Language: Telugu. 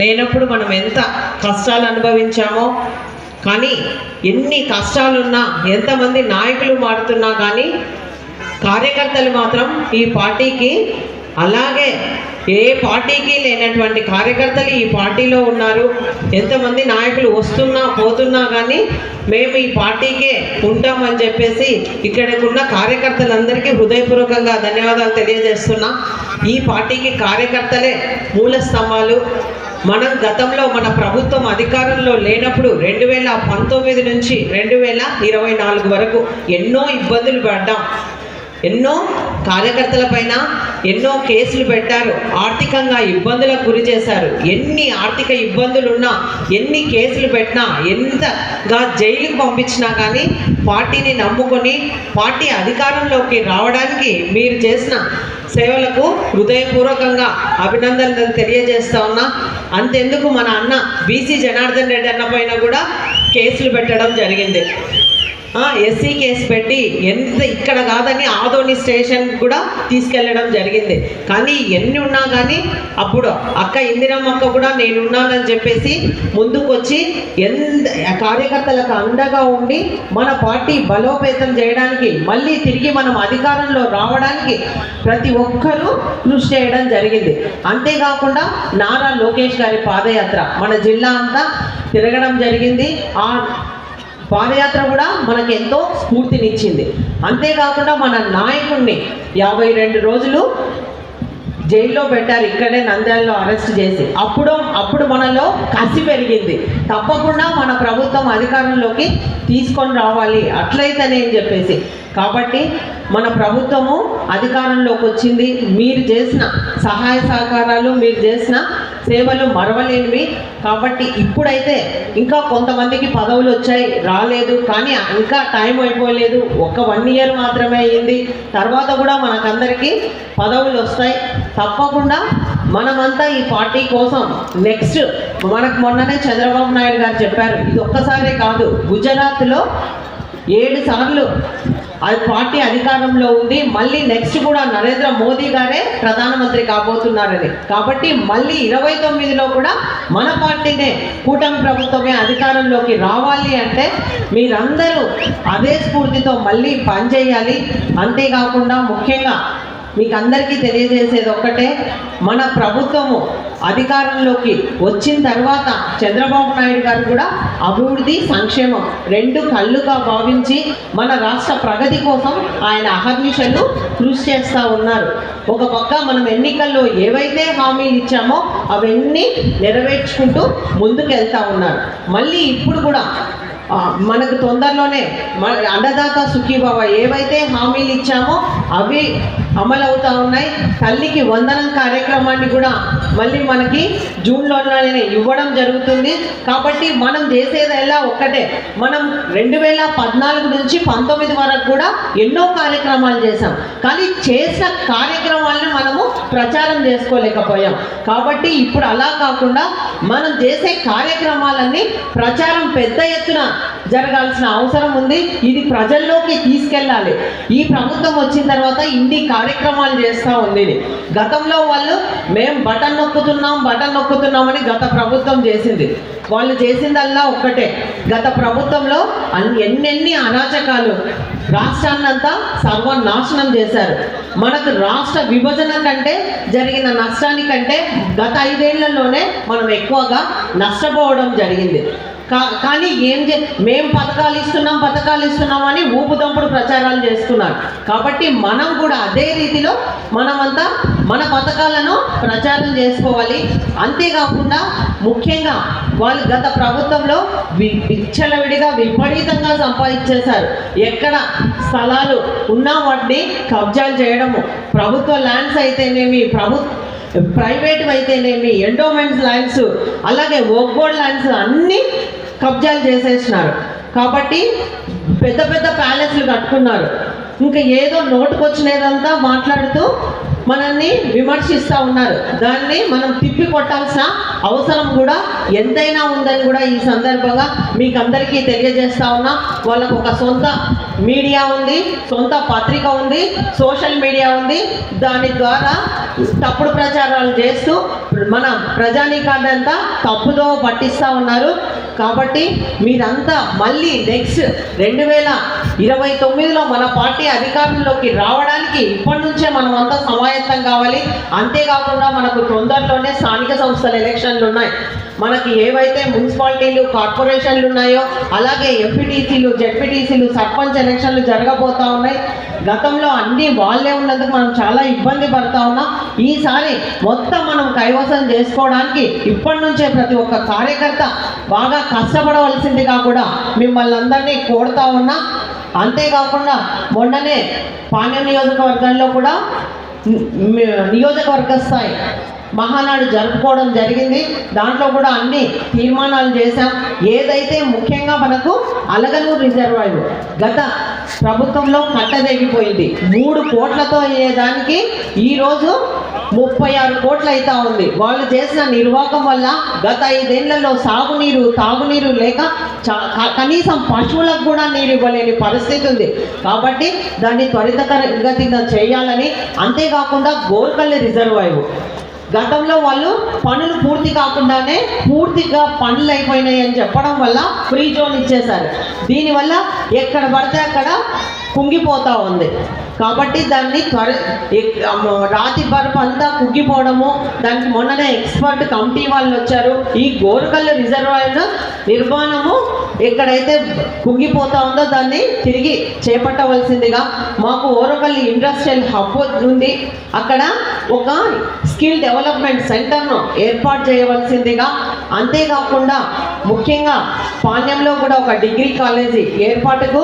లేనప్పుడు మనం ఎంత కష్టాలు అనుభవించామో కానీ ఎన్ని కష్టాలున్నా ఎంతమంది నాయకులు మారుతున్నా కానీ కార్యకర్తలు మాత్రం ఈ పార్టీకి అలాగే ఏ పార్టీకి లేనటువంటి కార్యకర్తలు ఈ పార్టీలో ఉన్నారు ఎంతమంది నాయకులు వస్తున్నా పోతున్నా కానీ మేము ఈ పార్టీకే ఉంటామని చెప్పేసి ఇక్కడికున్న కార్యకర్తలందరికీ హృదయపూర్వకంగా ధన్యవాదాలు తెలియజేస్తున్నా. ఈ పార్టీకి కార్యకర్తలే మూల స్తంభాలు మనం గతంలో మన ప్రభుత్వం అధికారంలో లేనప్పుడు రెండు వేల పంతొమ్మిది నుంచి రెండు వేల ఇరవై నాలుగు వరకు ఎన్నో ఇబ్బందులు పడ్డాం. ఎన్నో కార్యకర్తల పైన ఎన్నో కేసులు పెట్టారు. ఆర్థికంగా ఇబ్బందులకు గురి చేశారు. ఎన్ని ఆర్థిక ఇబ్బందులున్నా ఎన్ని కేసులు పెట్టినా ఎంతగా జైలుకు పంపించినా కానీ పార్టీని నమ్ముకొని పార్టీ అధికారంలోకి రావడానికి మీరు చేసిన సేవలకు హృదయపూర్వకంగా అభినందనలు తెలియజేస్తా ఉన్నా అంతెందుకు మన అన్న బీసీ జనార్దన్ రెడ్డి అన్న పైన కూడా కేసులు పెట్టడం జరిగింది. ఎస్సీ కేసు పెట్టి ఎంత ఇక్కడ కాదని ఆదోని స్టేషన్ కూడా తీసుకెళ్ళడం జరిగింది. కానీ ఎన్ని ఉన్నా కానీ అప్పుడు అక్క ఇందిరమ్మ అక్క కూడా నేనున్నానని చెప్పేసి ముందుకొచ్చి ఎంత కార్యకర్తలకు అండగా ఉండి మన పార్టీ బలోపేతం చేయడానికి మళ్ళీ తిరిగి మనం అధికారంలో రావడానికి ప్రతి ఒక్కరూ కృషి చేయడం జరిగింది. అంతేకాకుండా నారా లోకేష్ గారి పాదయాత్ర మన జిల్లా అంతా తిరగడం జరిగింది. ఆ పాదయాత్ర కూడా మనకు ఎంతో స్ఫూర్తినిచ్చింది. అంతేకాకుండా మన నాయకుడిని యాభై రెండు రోజులు జైల్లో పెట్టారు. ఇక్కడే నంద్యాలలో అరెస్ట్ చేసి. అప్పుడు అప్పుడు మనలో కసి పెరిగింది. తప్పకుండా మన ప్రభుత్వం అధికారంలోకి తీసుకొని రావాలి. అట్లయితేనే అని చెప్పేసి. కాబట్టి మన ప్రభుత్వము అధికారంలోకి వచ్చింది మీరు చేసిన సహాయ సహకారాలు మీరు చేసిన సేవలు మరవలేనివి. కాబట్టి ఇప్పుడైతే ఇంకా కొంతమందికి పదవులు వచ్చాయి రాలేదు. కానీ ఇంకా టైం అయిపోలేదు. ఒక వన్ ఇయర్ మాత్రమే అయ్యింది తర్వాత కూడా మనకందరికీ పదవులు వస్తాయి. తప్పకుండా మనమంతా ఈ పార్టీ కోసం నెక్స్ట్ మనకు మొన్ననే చంద్రబాబు నాయుడు గారు చెప్పారు. ఇది ఒక్కసారే కాదు గుజరాత్లో ఏడు సార్లు అది పార్టీ అధికారంలో ఉంది. మళ్ళీ నెక్స్ట్ కూడా నరేంద్ర మోదీ గారే ప్రధానమంత్రి కాబోతున్నారని. కాబట్టి మళ్ళీ ఇరవై తొమ్మిదిలో కూడా మన పార్టీనే కూటమి ప్రభుత్వమే అధికారంలోకి రావాలి అంటే మీరందరూ అదే స్ఫూర్తితో మళ్ళీ పనిచేయాలి. అంతేకాకుండా ముఖ్యంగా మీకు అందరికీ తెలియజేసేది ఒక్కటే మన ప్రభుత్వము అధికారంలోకి వచ్చిన తర్వాత చంద్రబాబు నాయుడు గారు కూడా అభివృద్ధి సంక్షేమం రెండు కళ్ళుగా భావించి మన రాష్ట్ర ప్రగతి కోసం ఆయన అహర్నిశలు కృషి చేస్తూ ఉన్నారు. ఒక పక్క మనం ఎన్నికల్లో ఏవైతే హామీలు ఇచ్చామో అవన్నీ నెరవేర్చుకుంటూ ముందుకు వెళ్తూ ఉన్నారు. మళ్ళీ ఇప్పుడు కూడా మనకు తొందరలోనే మన అన్నదాత సుఖీభావ ఏవైతే హామీలు ఇచ్చామో అవి అమలవుతూ ఉన్నాయి. తల్లికి వందనం కార్యక్రమాన్ని కూడా మళ్ళీ మనకి జూన్లోనే ఇవ్వడం జరుగుతుంది. కాబట్టి మనం చేసేదల్లా ఒక్కటే మనం రెండు వేల పద్నాలుగు నుంచి పంతొమ్మిది వరకు కూడా ఎన్నో కార్యక్రమాలు చేశాం. కానీ చేసిన కార్యక్రమాలను మనము ప్రచారం చేసుకోలేకపోయాం. కాబట్టి ఇప్పుడు అలా కాకుండా మనం చేసే కార్యక్రమాలన్నీ ప్రచారం పెద్ద ఎత్తున జరగాల్సిన అవసరం ఉంది. ఇది ప్రజల్లోకి తీసుకెళ్ళాలి. ఈ ప్రభుత్వం వచ్చిన తర్వాత ఇన్ని కార్యక్రమాలు చేస్తూ ఉంది. గతంలో వాళ్ళు మేము బటన్ నొక్కుతున్నాం బటన్ నొక్కుతున్నామని గత ప్రభుత్వం చేసింది. వాళ్ళు చేసిందల్లా ఒక్కటే. గత ప్రభుత్వంలో అన్ని ఎన్నెన్ని అరాచకాలు రాష్ట్రాన్నంతా సర్వనాశనం చేశారు. మనకు రాష్ట్ర విభజన కంటే జరిగిన నష్టానికంటే గత ఐదేళ్ళలోనే మనం ఎక్కువగా నష్టపోవడం జరిగింది. కానీ ఏం చే మేము పథకాలు ఇస్తున్నాం పథకాలు ఇస్తున్నాం అని ఊపుదంపుడు ప్రచారాలు చేస్తున్నారు. కాబట్టి మనం కూడా అదే రీతిలో మనమంతా మన పథకాలను ప్రచారం చేసుకోవాలి. అంతేకాకుండా ముఖ్యంగా వాళ్ళు గత ప్రభుత్వంలో విచ్చలవిడిగా విపరీతంగా సంపాదించేశారు. ఎక్కడ స్థలాలు ఉన్నా వాటిని కబ్జాలు చేయడము. ప్రభుత్వ ల్యాండ్స్ అయితేనేమి ప్రభుత్వ ప్రైవేట్ అయితేనేమి ఎండోమెంట్స్ ల్యాండ్స్ అలాగే ఓక్బోర్డ్ ల్యాండ్స్ అన్నీ కబ్జాలు చేసేసినారు. కాబట్టి పెద్ద పెద్ద ప్యాలెస్లు కట్టుకున్నారు. ఇంకా ఏదో నోటుకొచ్చినదంతా మాట్లాడుతూ మనల్ని విమర్శిస్తూ ఉన్నారు. దాన్ని మనం తిప్పి కొట్టాల్సిన అవసరం కూడా ఎంతైనా ఉందని కూడా ఈ సందర్భంగా మీకు అందరికీ తెలియజేస్తా ఉన్నా. వాళ్ళకు ఒక సొంత మీడియా ఉంది సొంత పత్రిక ఉంది సోషల్ మీడియా ఉంది. దాని ద్వారా తప్పుడు ప్రచారాలు చేస్తూ మన ప్రజానీకాన్నంతా తప్పుదో పట్టిస్తూ ఉన్నారు. కాబట్టి మీరంతా మళ్ళీ నెక్స్ట్ రెండు వేల ఇరవై తొమ్మిదిలో మన పార్టీ అధికారంలోకి రావడానికి ఇప్పటి నుంచే మనం అంతా సమాయత్తం కావాలి. అంతేకాకుండా మనకు తొందరలోనే స్థానిక సంస్థల ఎలక్షన్లు ఉన్నాయి. మనకి ఏవైతే మున్సిపాలిటీలు కార్పొరేషన్లు ఉన్నాయో అలాగే ఎంపీటీసీలు జెడ్పీటీసీలు సర్పంచ్ ఎలక్షన్లు జరగబోతా ఉన్నాయి. గతంలో అన్ని వాళ్ళే ఉన్నందుకు మనం చాలా ఇబ్బంది పడతా ఉన్నాం. ఈసారి మొత్తం మనం కైవసం చేసుకోవడానికి ఇప్పటి నుంచే ప్రతి ఒక్క కార్యకర్త బాగా కష్టపడవలసిందిగా కూడా మిమ్మల్ని అందరినీ కోరుతా ఉన్నా. అంతేకాకుండా మొన్ననే పాణ్యం నియోజకవర్గంలో కూడా నియోజకవర్గ స్థాయి మహానాడు జరుపుకోవడం జరిగింది. దాంట్లో కూడా అన్ని తీర్మానాలు చేశాం. ఏదైతే ముఖ్యంగా మనకు అలగనూరు రిజర్వాయర్ గత ప్రభుత్వంలో కట్టదెగిపోయింది మూడు కోట్లతో అయ్యేదానికి ఈరోజు ముప్పై ఆరు కోట్లు అవుతా ఉంది. వాళ్ళు చేసిన నిర్వాహకం వల్ల గత ఐదేళ్ళలో సాగునీరు తాగునీరు లేక చా- కనీసం పశువులకు కూడా నీరు ఇవ్వలేని పరిస్థితి ఉంది. కాబట్టి దాన్ని త్వరితగతిగా చేయాలని అంతేకాకుండా గోల్కల్లి రిజర్వాయర్ గతంలో వాళ్ళు పనులు పూర్తి కాకుండానే పూర్తిగా పనులు అయిపోయినాయి అని చెప్పడం వల్ల ఫ్రీ జోన్ ఇచ్చేశారు. దీనివల్ల ఎక్కడ పడితే అక్కడ కుంగిపోతా ఉంది. కాబట్టి దాన్ని త్వర రాతి బరపు అంతా కుగ్గిపోవడము దానికి మొన్ననే ఎక్స్పర్ట్ కమిటీ వాళ్ళు వచ్చారు. ఈ గోరుకల్లు రిజర్వాయర్ నిర్మాణము ఎక్కడైతే కుంగిపోతా ఉందో దాన్ని తిరిగి చేపట్టవలసిందిగా మాకు ఓరకల్లి ఇండస్ట్రియల్ హబ్ ఉంది. అక్కడ ఒక స్కిల్ డెవలప్మెంట్ సెంటర్ను ఏర్పాటు చేయవలసిందిగా అంతేకాకుండా ముఖ్యంగా పాణ్యంలో కూడా ఒక డిగ్రీ కాలేజీ ఏర్పాటుకు